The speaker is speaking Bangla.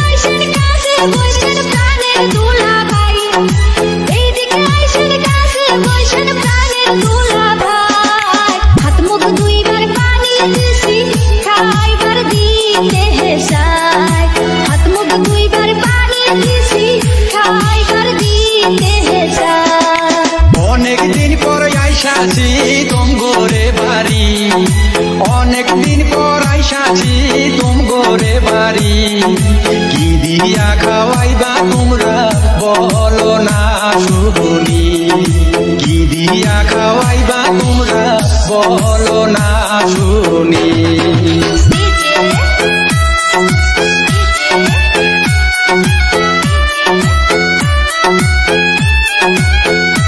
আইসেন কাছে বসেন প্রাণের দুলাভাই এইদিকে আইসেন কাছে বসেন প্রাণের দুলাভাই হাত মুখ দুইবার পানি দিছি খাইবার দিতে হেসায় হাত মুখ দুইবার পানি দিছি খাইবার দিতে হেসায় অনেক দিন পর আইসাছি তুম গোরে বাড়ি অনেক পর আইসাছি তুম কি দিয়া খাওয়াইবা তোমরা? বলো না শুনি কি দিয়া খাওয়াইবা তোমরা? বলো না শুনি Thank